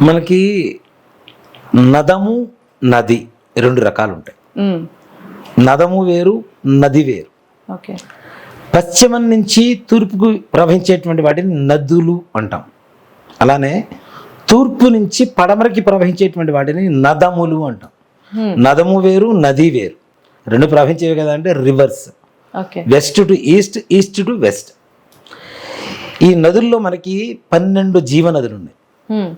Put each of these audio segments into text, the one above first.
మనకి నదము నది రెండు రకాలు ఉంటాయి. నదము వేరు నది వేరు. ఓకే. పశ్చిమం నుంచి తూర్పుకు ప్రవహించేటువంటి వాటిని నదులు అంటాం. అలానే తూర్పు నుంచి పడమరకి ప్రవహించేటువంటి వాటిని నదములు అంటాం. నదము వేరు నది వేరు. రెండు ప్రవహించేవి కదా అంటే rivers. Okay. West to east east to west. ఈ నదుల్లో మనకి పన్నెండు జీవనదులు ఉన్నాయి.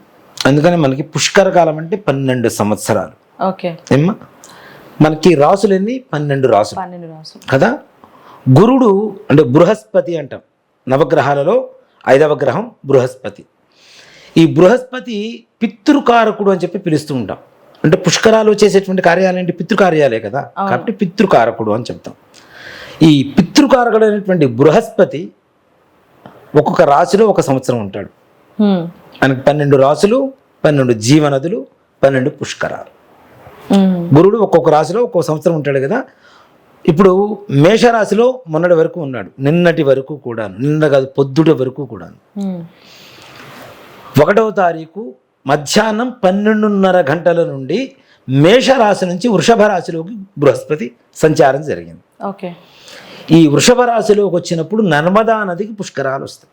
అందుకని మనకి పుష్కర కాలం అంటే పన్నెండు సంవత్సరాలు. ఓకే. ఏమ్మా? మనకి రాసులు ఎన్ని? పన్నెండు రాసులు. పన్నెండు రాసులు. కదా? గురుడు అంటే బృహస్పతి అంటాం. నవగ్రహాలలో ఐదవ గ్రహం బృహస్పతి. ఈ బృహస్పతి పితృకారకుడు అని చెప్పి పిలుస్తూ ఉంటాం. అంటే పుష్కరాలు చేసేటువంటి కార్యాలు ఏంటి పితృకార్యాలే కదా? కాబట్టి పితృకారకుడు అని చెప్తాం. ఈ పితృకారకుడు అనేటువంటి బృహస్పతి ఒక్కొక్క రాశిలో ఒక సంవత్సరం ఉంటాడు. మనకి పన్నెండు రాసులు పన్నెండు జీవనదులు పన్నెండు పుష్కరాలు. గురుడు ఒక్కొక్క రాశిలో ఒక్కొక్క సంవత్సరం ఉంటాడు కదా ఇప్పుడు మేషరాశిలో మొన్నటి వరకు ఉన్నాడు నిన్నటి వరకు కూడా నిన్న కాదు పొద్దుటి వరకు కూడా మ్మ్. ఒకటవ తారీఖు మధ్యాహ్నం పన్నెండున్నర గంటల నుండి మేషరాశి నుంచి వృషభ రాశిలోకి బృహస్పతి సంచారం జరిగింది ఓకే ఈ వృషభ రాశిలోకి వచ్చినప్పుడు నర్మదా నదికి పుష్కరాలు వస్తాయి.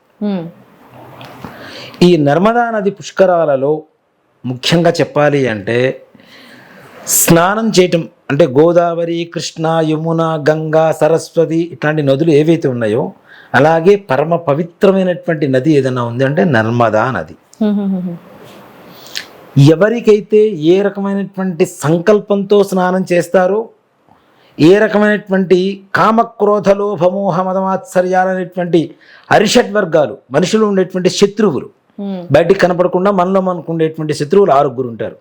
ఈ నర్మదా నది పుష్కరాలలో ముఖ్యంగా చెప్పాలి అంటే స్నానం చేయటం అంటే గోదావరి కృష్ణ యమున గంగా సరస్వతి ఇట్లాంటి నదులు ఏవైతే ఉన్నాయో అలాగే పరమ పవిత్రమైనటువంటి నది ఏదైనా ఉంది అంటే నర్మదా నది. ఎవరికైతే ఏ రకమైనటువంటి సంకల్పంతో స్నానం చేస్తారో ఏ రకమైనటువంటి కామక్రోధ లోభమోహ మదమాత్సర్యాలనేటువంటి అరిషట్ వర్గాలు మనుషులు ఉండేటువంటి శత్రువులు బయటికి కనపడకుండా మనలో మనకు ఉండేటువంటి శత్రువులు ఆరుగురు ఉంటారు.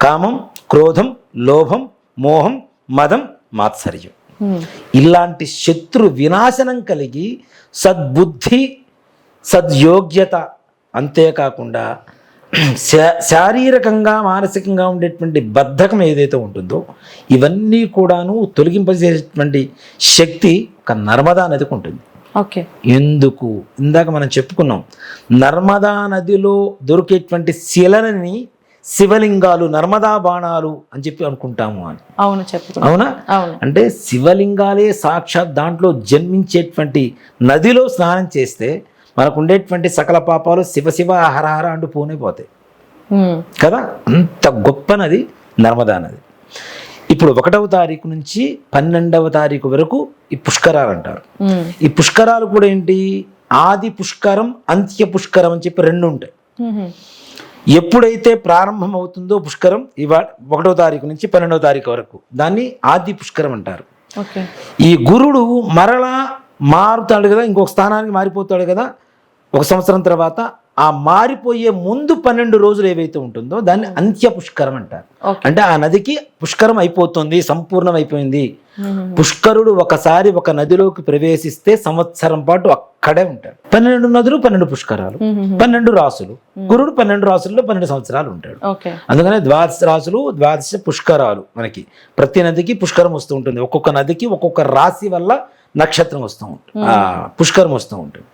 కామం క్రోధం లోభం మోహం మదం మాత్సర్యం. మ్మ్. ఇలాంటి శత్రు వినాశనం కలిగి సద్బుద్ధి సద్యోగ్యత అంతేకాకుండా శారీరకంగా మానసికంగా ఉండేటువంటి బద్ధకం ఏదైతే ఉంటుందో ఇవన్నీ కూడాను తొలగింపజేసేటువంటి శక్తి ఒక నర్మదా నదికి ఉంటుంది. ఓకే. ఎందుకు? ఇందాక మనం చెప్పుకున్నాం నర్మదా నదిలో దొరికేటువంటి శిలని శివలింగాలు నర్మదా బాణాలు అని చెప్పి అనుకుంటాము అని. అవును చెప్పు అవునా? అవును. అంటే శివలింగాలే సాక్షాత్ దాంట్లో జన్మించేటువంటి నదిలో స్నానం చేస్తే మనకు ఉండేటువంటి సకల పాపాలు శివ శివ హరహర అంటూ పోనే పోతాయి. కదా? అంత గొప్ప నది నర్మదా నది. ఇప్పుడు ఒకటవ తారీఖు నుంచి పన్నెండవ తారీఖు వరకు ఈ పుష్కరాలు అంటారు. ఈ పుష్కరాలు కూడా ఏంటి? ఆది పుష్కరం అంత్య పుష్కరం అని చెప్పి రెండు ఉంటాయి. ఎప్పుడైతే ప్రారంభం అవుతుందో పుష్కరం ఇవా ఒకటో తారీఖు నుంచి పన్నెండవ తారీఖు వరకు. దాన్ని ఆది పుష్కరం అంటారు. ఈ గురుడు మరలా మారుతాడు కదా ఇంకొక స్థానానికి మారిపోతాడు కదా ఒక సంవత్సరం తర్వాత ఆ మారిపోయే ముందు పన్నెండు రోజులు ఏవైతే ఉంటుందో దాన్ని అంత్య పుష్కరం అంటారు. అంటే ఆ నదికి పుష్కరం అయిపోతుంది సంపూర్ణం అయిపోయింది. మ్మ్. పుష్కరుడు ఒకసారి ఒక నదిలోకి ప్రవేశిస్తే సంవత్సరం పాటు అక్కడే ఉంటాడు. పన్నెండు నదులు పన్నెండు పుష్కరాలు మ్మ్. పన్నెండు రాసులు. గురుడు పన్నెండు రాసుల్లో పన్నెండు సంవత్సరాలు ఉంటాడు. అందుకనే ద్వాదశ రాసులు ద్వాదశ పుష్కరాలు మనకి. ప్రతి నదికి పుష్కరం వస్తూ ఉంటుంది. ఒక్కొక్క నదికి ఒక్కొక్క రాశి వల్ల నక్షత్రం వస్తూ ఉంటుంది పుష్కరం వస్తూ ఉంటుంది.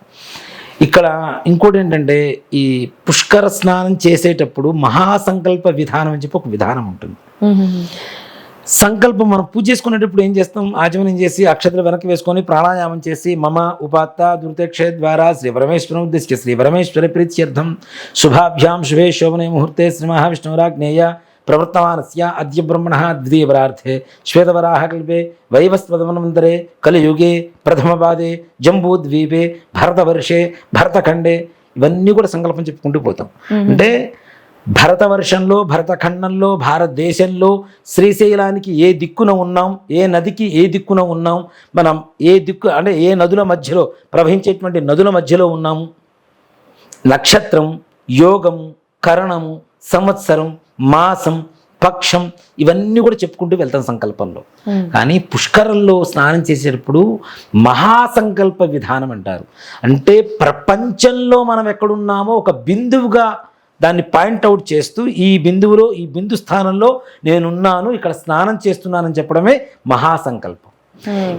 ఇక్కడ ఇంకోటి ఏంటంటే ఈ పుష్కర స్నానం చేసేటప్పుడు మహాసంకల్ప విధానం అని చెప్పి ఒక విధానం ఉంటుంది. సంకల్పం మనం పూజ చేసుకునేటప్పుడు ఏం చేస్తాం? ఆచమనం చేసి అక్షతలు వెనక్కి వేసుకొని ప్రాణాయామం చేసి మమ ఉపాత్త దుర్తక్షయ ద్వారా శ్రీ పరమేశ్వరం ఉద్దేశించి శ్రీ పరమేశ్వర ప్రీత్యర్థం. శుభాభ్యాం శుభే శోభనే ముహూర్తే శ్రీ మహావిష్ణురాజ్ఞేయ. ప్రవర్తమానస్య అద్య బ్రహ్మణ ద్వితీయవరార్థే శ్వేతవరాహకల్పే వైవస్వదమనంతరే కలియుగే ప్రథమపాదే జంబూద్వీపే భరతవర్షే భరతఖండే ఇవన్నీ కూడా సంకల్పం చెప్పుకుంటూ పోతాం. అంటే భరతవర్షంలో భరతఖండంలో భారతదేశంలో శ్రీశైలానికి ఏ దిక్కున ఉన్నాం ఏ నదికి ఏ దిక్కున ఉన్నాం మనం ఏ దిక్కు అంటే ఏ నదుల మధ్యలో ప్రవహించేటువంటి నదుల మధ్యలో ఉన్నాము? నక్షత్రం యోగము కరణము సంవత్సరం మాసం పక్షం ఇవన్నీ కూడా చెప్పుకుంటూ వెళ్తాం సంకల్పంలో. కానీ పుష్కరంలో స్నానం చేసేటప్పుడు మహాసంకల్ప విధానం అంటారు. అంటే ప్రపంచంలో మనం ఎక్కడున్నామో ఒక బిందువుగా దాన్ని పాయింట్అవుట్ చేస్తూ ఈ బిందువులో ఈ బిందు స్థానంలో నేనున్నాను ఇక్కడ స్నానం చేస్తున్నానని చెప్పడమే మహాసంకల్పం.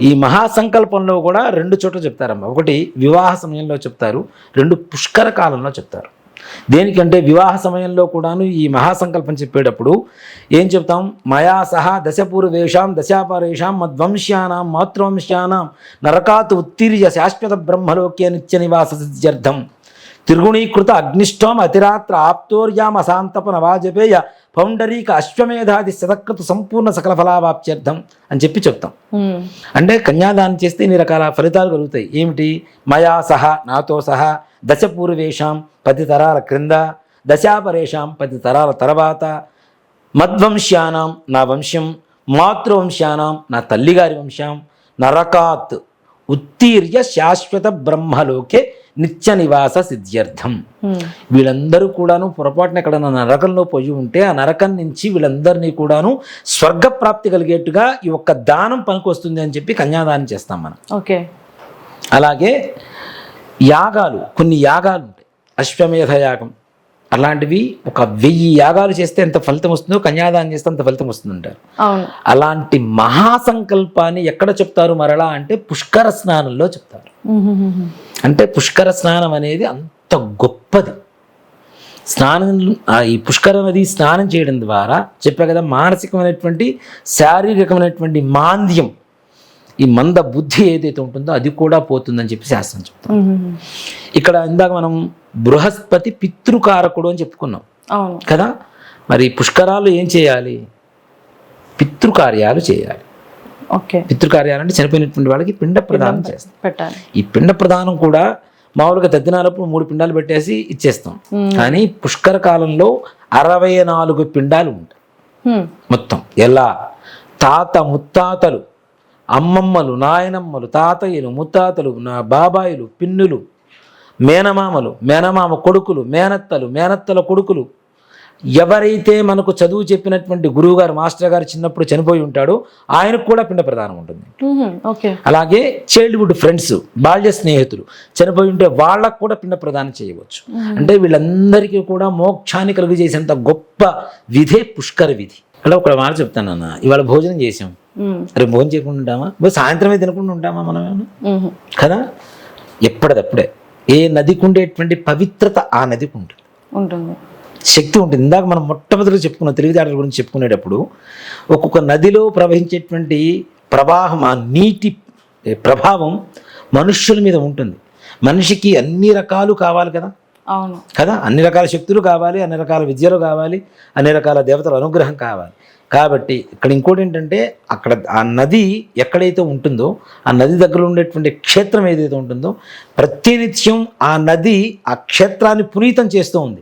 ఈ మహాసంకల్పంలో కూడా రెండు చోట్ల చెప్తారమ్మా. ఒకటి వివాహ సమయంలో చెప్తారు రెండు పుష్కర కాలంలో చెప్తారు. దేనికంటే వివాహ సమయంలో కూడాను ఈ మహాసంకల్పం చెప్పేటప్పుడు ఏం చెప్తాం? మయా సహా దశపూర్వేషాం దశాపరేషాం మద్వంశ్యానాం మాతృవంశ్యానాం నరకాత్ ఉత్తీర్య శాశ్వత బ్రహ్మలోక్య నిత్య నివాస సిద్ధ్యర్థం. త్రిగుణీకృత అగ్నిష్టోమ అతిరాత్ర ఆప్తోర్యాం అశాంతప నవాజపేయ పౌండరీక అశ్వమేధాది శతకృత సంపూర్ణ సకల ఫలావాప్త్యర్థం అని చెప్పి చెప్తాం. అంటే కన్యాదానం చేస్తే ఇన్ని రకాల ఫలితాలు కలుగుతాయి. ఏమిటి? మయా సహా నాతో సహా దశ పూర్వేషాం పది తరాల క్రింద దశాపరేషాం పది తరాల తర్వాత మద్వంశ్యానాం నా వంశం మాతృవంశ్యానాం నా తల్లిగారి వంశం నరకాత్ ఉత్తీర్య శాశ్వత బ్రహ్మలోకే నిత్య నివాస సిద్ధ్యర్థం. వీళ్ళందరూ కూడాను పొరపాటున ఎక్కడైనా నరకంలో పోయి ఉంటే ఆ నరకం నుంచి వీళ్ళందరినీ కూడాను స్వర్గప్రాప్తి కలిగేట్టుగా ఈ ఒక్క దానం పనికొస్తుంది అని చెప్పి కన్యాదానం చేస్తాం మనం. ఓకే. అలాగే యాగాలు కొన్ని యాగాలు ఉంటాయి. అశ్వమేధ యాగం అలాంటివి ఒక వెయ్యి యాగాలు చేస్తే ఎంత ఫలితం వస్తుందో కన్యాదానం చేస్తే అంత ఫలితం వస్తుందంటారు. అలాంటి మహాసంకల్పాన్ని ఎక్కడ చెప్తారు మరలా అంటే పుష్కర స్నానంలో చెప్తారు. అంటే పుష్కర స్నానం అనేది అంత గొప్పది. స్నానం ఈ పుష్కర నది స్నానం చేయడం ద్వారా చెప్పా కదా మానసికమైనటువంటి శారీరకమైనటువంటి మాంద్యం ఈ మంద బుద్ధి ఏదైతే ఉంటుందో అది కూడా పోతుందని చెప్పి శాస్త్రం చెప్తాం. ఇక్కడ ఇందాక మనం బృహస్పతి పితృకారకుడు అని చెప్పుకున్నాం. కదా? మరి పుష్కరాలు ఏం చేయాలి? పితృకార్యాలు చేయాలి. ఓకే. పితృకార్యాలు అంటే చనిపోయినటువంటి వాళ్ళకి పిండ ప్రదానం చేస్తాం. ఈ పిండ ప్రదానం కూడా మామూలుగా తద్దినాలప్పుడు మూడు పిండాలు పెట్టేసి ఇచ్చేస్తాం. కానీ పుష్కర కాలంలో అరవై నాలుగు పిండాలు ఉంటాయి. మొత్తం. ఎలా? తాత ముత్తాతలు. అమ్మమ్మలు నాయనమ్మలు తాతయ్యలు ముత్తాతలు నా బాబాయిలు పిన్నులు మేనమామలు మేనమామ కొడుకులు మేనత్తలు మేనత్తల కొడుకులు. ఎవరైతే మనకు చదువు చెప్పినటువంటి గురువుగారు మాస్టర్ గారు చిన్నప్పుడు చనిపోయి ఉంటాడో ఆయనకు కూడా పిండ ప్రదానం ఉంటుంది. అలాగే చైల్డ్హుడ్ ఫ్రెండ్స్ బాల్య స్నేహితులు చనిపోయి ఉంటే వాళ్ళకు కూడా పిండ ప్రదానం చేయవచ్చు. అంటే వీళ్ళందరికీ కూడా మోక్షాన్ని కలుగజేసేంత గొప్ప విధే పుష్కర విధి. ఇక్కడ ఒక మాట చెప్తాను అన్న ఇవాళ భోజనం చేసాం రేపు భోజనం చేయకుండా ఉంటామా? సాయంత్రమే తినకుండా ఉంటామా మనం? కదా? ఎప్పటిదప్పుడే. ఏ నదికి ఉండేటువంటి పవిత్రత ఆ నదికి ఉంటుంది. ఉంటుంది శక్తి ఉంటుంది. ఇందాక మనం మొట్టమొదటి చెప్పుకున్న తెలివితేటల గురించి చెప్పుకునేటప్పుడు ఒక్కొక్క నదిలో ప్రవహించేటువంటి ప్రవాహం ఆ నీటి ప్రభావం మనుష్యుల మీద ఉంటుంది. మనిషికి అన్ని రకాలు కావాలి కదా? అవును. కదా? అన్ని రకాల శక్తులు కావాలి అన్ని రకాల విద్యలు కావాలి అన్ని రకాల దేవతల అనుగ్రహం కావాలి. కాబట్టి ఇక్కడ ఇంకోటి ఏంటంటే అక్కడ ఆ నది ఎక్కడైతే ఉంటుందో ఆ నది దగ్గర ఉండేటువంటి క్షేత్రం ఏదైతే ఉంటుందో ప్రతినిత్యం ఆ నది ఆ క్షేత్రాన్ని పునీతం చేస్తూ ఉంది.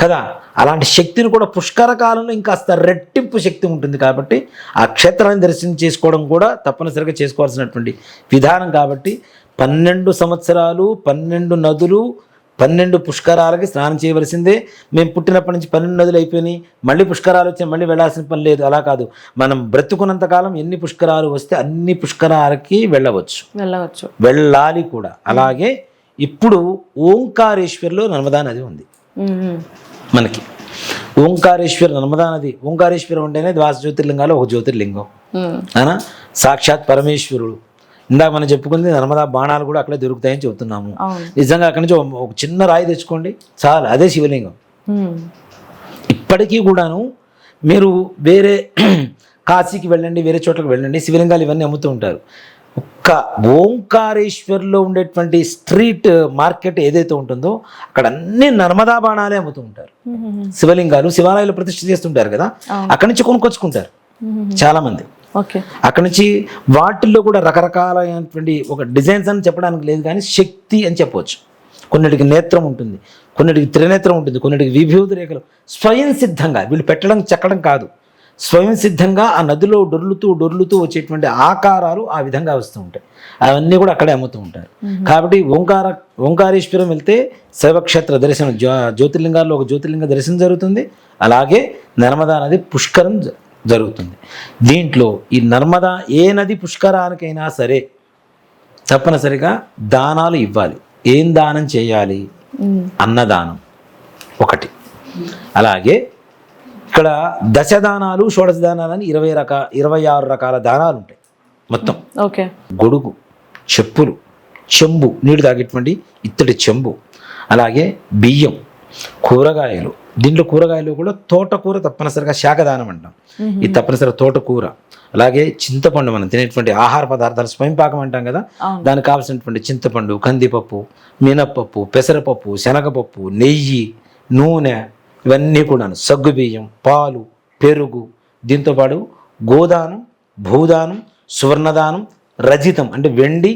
కదా? అలాంటి శక్తిని కూడా పుష్కర కాలంలో ఇంకాస్త రెట్టింపు శక్తి ఉంటుంది కాబట్టి ఆ క్షేత్రాన్ని దర్శనం చేసుకోవడం కూడా తప్పనిసరిగా చేసుకోవాల్సినటువంటి విధానం కాబట్టి పన్నెండు సంవత్సరాలు పన్నెండు నదులు పన్నెండు పుష్కరాలకి స్నానం చేయవలసిందే. మేము పుట్టినప్పటి నుంచి పన్నెండు నదులు అయిపోయినాయి. మళ్ళీ పుష్కరాలు వచ్చాయి మళ్ళీ వెళ్ళాల్సిన పని లేదు. అలా కాదు. మనం బ్రతుకున్నంత కాలం ఎన్ని పుష్కరాలు వస్తే అన్ని పుష్కరాలకి వెళ్ళవచ్చు. వెళ్ళవచ్చు. వెళ్ళాలి కూడా. అలాగే ఇప్పుడు ఓంకారేశ్వర్లో నర్మదా నది ఉంది. మనకి. ఓంకారేశ్వర నర్మదా నది. ఓంకారేశ్వరం అంటేనే ద్వాస జ్యోతిర్లింగాలు ఒక జ్యోతిర్లింగం. సాక్షాత్ పరమేశ్వరుడు. ఇందాక మనం చెప్పుకుంది నర్మదా బాణాలు కూడా అక్కడే దొరుకుతాయని చెబుతున్నాము. నిజంగా అక్కడి నుంచి ఒక- చిన్న రాయి తెచ్చుకోండి. చాలు అదే శివలింగం. ఇప్పటికీ కూడాను మీరు వేరే కాశీకి వెళ్ళండి వేరే చోట్లకి వెళ్ళండి శివలింగాలు ఇవన్నీ అమ్ముతూ ఉంటారు. ఒక్క ఓంకారేశ్వర్లో ఉండేటువంటి స్ట్రీట్ మార్కెట్ ఏదైతే ఉంటుందో అక్కడ అన్ని నర్మదా బాణాలే అమ్ముతూ ఉంటారు. శివలింగాలు శివాలయాలు ప్రతిష్ఠ చేస్తుంటారు కదా. అక్కడి నుంచి కొనుక్కొచ్చుకుంటారు. ఉమ్, చాలా మంది. ఓకే అక్కడి నుంచి వాటిల్లో కూడా రకరకాలైనటువంటి ఒక డిజైన్స్ అని చెప్పడానికి లేదు కానీ శక్తి అని చెప్పవచ్చు. కొన్నిటికి నేత్రం ఉంటుంది కొన్నిటికి త్రినేత్రం ఉంటుంది కొన్నిటికి విభూతి రేఖలు. స్వయం సిద్ధంగా వీళ్ళు పెట్టడం చెక్కడం కాదు. స్వయం సిద్ధంగా ఆ నదిలో డొర్లుతూ డొర్లుతూ వచ్చేటువంటి ఆకారాలు ఆ విధంగా వస్తూ ఉంటాయి. అవన్నీ కూడా అక్కడే అమ్ముతూ ఉంటారు. కాబట్టి ఓంకార ఓంకారేశ్వరం వెళ్తే శైవక్షేత్ర దర్శనం జ్యో జ్యోతిర్లింగాల్లో ఒక జ్యోతిర్లింగ దర్శనం జరుగుతుంది. అలాగే నర్మదా నది పుష్కరం జ- జరుగుతుంది. దీంట్లో ఈ నర్మదా ఏ నది పుష్కరానికైనా సరే తప్పనిసరిగా దానాలు ఇవ్వాలి. ఏం దానం చేయాలి? అన్నదానం ఒకటి. అలాగే ఇక్కడ దశదానాలు షోడశ దానాలు అని ఇరవై రకా ఇరవై ఆరు రకాల దానాలు ఉంటాయి మొత్తం. ఓకే. గొడుగు చెప్పులు చెంబు నీళ్ళు తాగేటువంటి ఇత్తడి చెంబు అలాగే బియ్యం కూరగాయలు దీంట్లో కూరగాయలు కూడా తోటకూర తప్పనిసరిగా శాఖదానం అంటాం. ఇది తప్పనిసరిగా తోటకూర అలాగే చింతపండు మనం తినేటువంటి ఆహార పదార్థాలు స్వయం పాకం అంటాం కదా. దానికి కావాల్సినటువంటి చింతపండు కందిపప్పు మినప్పప్పు పెసరపప్పు శనగపప్పు నెయ్యి నూనె ఇవన్నీ కూడాను సగ్గుబియ్యం పాలు పెరుగు దీంతోపాటు గోదానం భూదానం సువర్ణదానం రజితం అంటే వెండి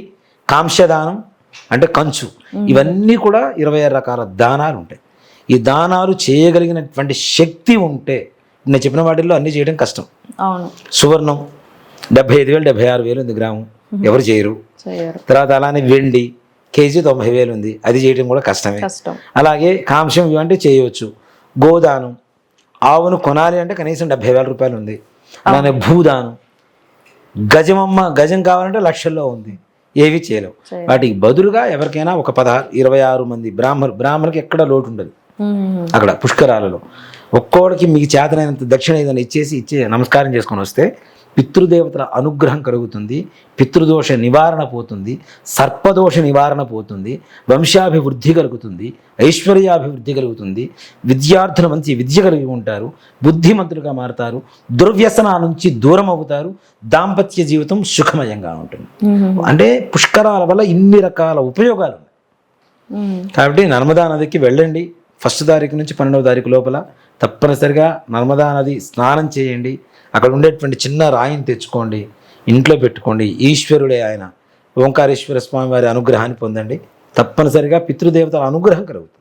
కాంస్యదానం అంటే కంచు. ఇవన్నీ కూడా ఇరవై ఆరు రకాల దానాలు ఉంటాయి. ఈ దానాలు చేయగలిగినటువంటి శక్తి ఉంటే నేను చెప్పిన వాటిల్లో అన్ని చేయడం కష్టం. అవును. సువర్ణం డెబ్బై ఐదు వేలు డెబ్బై ఆరు వేలు ఉంది గ్రామం. ఎవరు చేయరు. తర్వాత అలానే వెండి కేజీ తొంభై వేలు ఉంది. అది చేయడం కూడా కష్టమే. కష్టం. అలాగే కాంస్యం ఇవి అంటే చేయవచ్చు. గోదానం ఆవును కొనాలి అంటే కనీసం డెబ్బై వేల రూపాయలు ఉంది. అలానే భూదానం గజమమ్మ గజం కావాలంటే లక్షల్లో ఉంది. ఏవి చేయలేవు. చేయలేం. వాటికి బదులుగా ఎవరికైనా ఒక పదహారు ఇరవై ఆరు మంది బ్రాహ్మణులు బ్రాహ్మణులకి ఎక్కడ లోటు ఉండదు. అక్కడ పుష్కరాలలో ఒక్కోడికి మీకు చేతనైనంత దక్షిణ ఏదైనా ఇచ్చేసి ఇచ్చే నమస్కారం చేసుకొని వస్తే పితృదేవతల అనుగ్రహం కలుగుతుంది పితృదోష నివారణ పోతుంది సర్పదోష నివారణ పోతుంది వంశాభివృద్ధి కలుగుతుంది ఐశ్వర్యాభివృద్ధి కలుగుతుంది విద్యార్థులు మంచి విద్య కలిగి ఉంటారు బుద్ధిమంతులుగా మారుతారు దుర్వ్యసనాల నుంచి దూరం అవుతారు దాంపత్య జీవితం సుఖమయంగా ఉంటుంది. అంటే పుష్కరాల వల్ల ఇన్ని రకాల ఉపయోగాలు ఉన్నాయి. కాబట్టి నర్మదా నదికి వెళ్ళండి ఫస్ట్ తారీఖు నుంచి పన్నెండవ తారీఖు లోపల తప్పనిసరిగా నర్మదా నది స్నానం చేయండి. అక్కడ ఉండేటువంటి చిన్న రాయిని తెచ్చుకోండి. ఇంట్లో పెట్టుకోండి. ఈశ్వరుడే ఆయన. ఓంకారేశ్వర స్వామి వారి అనుగ్రహాన్ని పొందండి. తప్పనిసరిగా పితృదేవతల అనుగ్రహం కలుగుతుంది.